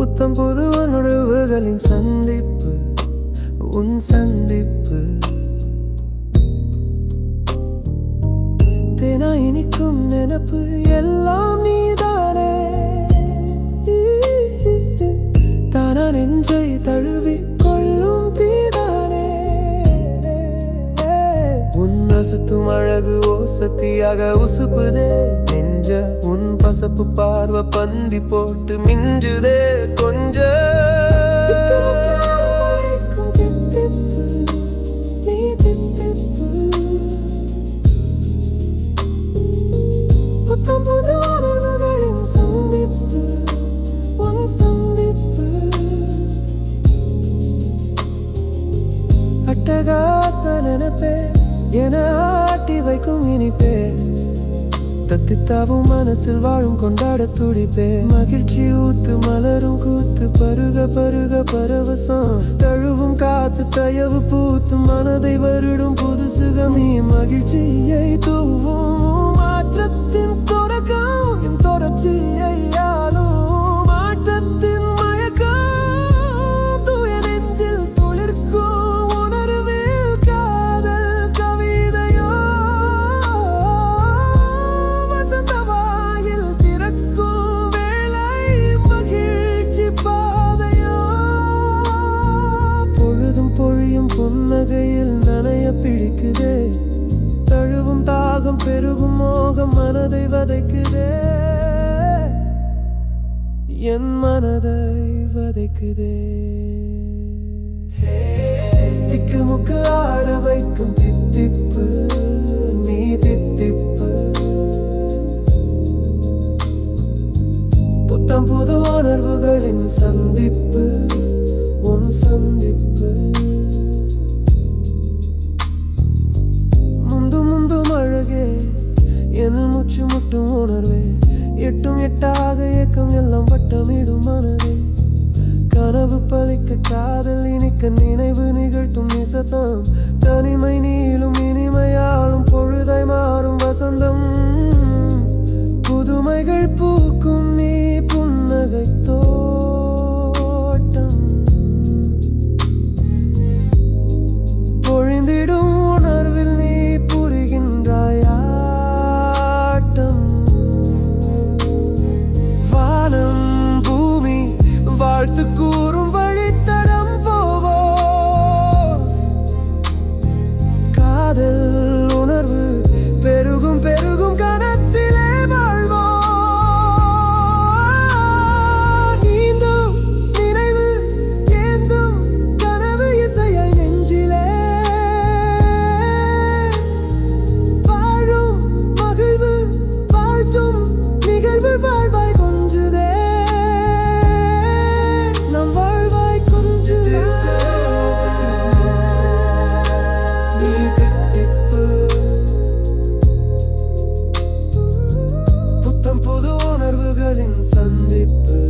புத்தம் புது உணர்வுகளின் சந்திப்பு உன் சந்திப்பு. தேனா இனிக்கும் நினப்பு எல்லாம் ரசத்தும் அசத்தும் அழகு ஓசத்தியாக உசுப்புதே. நெஞ்ச உன் பசப்பு பார்வை பந்தி போட்டு மிஞ்சுதே கொஞ்ச. சந்திப்பு உன் சந்திப்பு. அட்டகாச நினைப்பே என ஆட்டி வைக்கும் இனிப்பே. தத்தித்தாவும் மனசில் வாழும் கொண்டாட துடிப்பே. மகிழ்ச்சி ஊத்து மலரும் கூத்து பருக பருக பரவசம். தழுவும் காத்து தயவு பூத்து மனதை வருடும் புது சுகம். நீ மகிழ்ச்சியை தூவும். என் மனதை வதைக்குதே. திக்குமுக்கு ஆட வைக்கும் தித்திப்பு நீ தித்திப்பு. புத்தம் புது உணர்வுகளின் சந்திப்பு உன் சந்திப்பு. முந்து முந்தும் அழகே என் முச்சு முட்டும் உணர்வே. எட்டும் எட்டாக இயக்கம் எல்லாம் வட்டமிடும் மனதை. கனவு பழிக்க காதல் இனிக்க நினைவு நிகழ்த்தும் நிசத்தம். தனிமை நீளும் இனிமையாலும் பொழுதை மாறும் Sunday.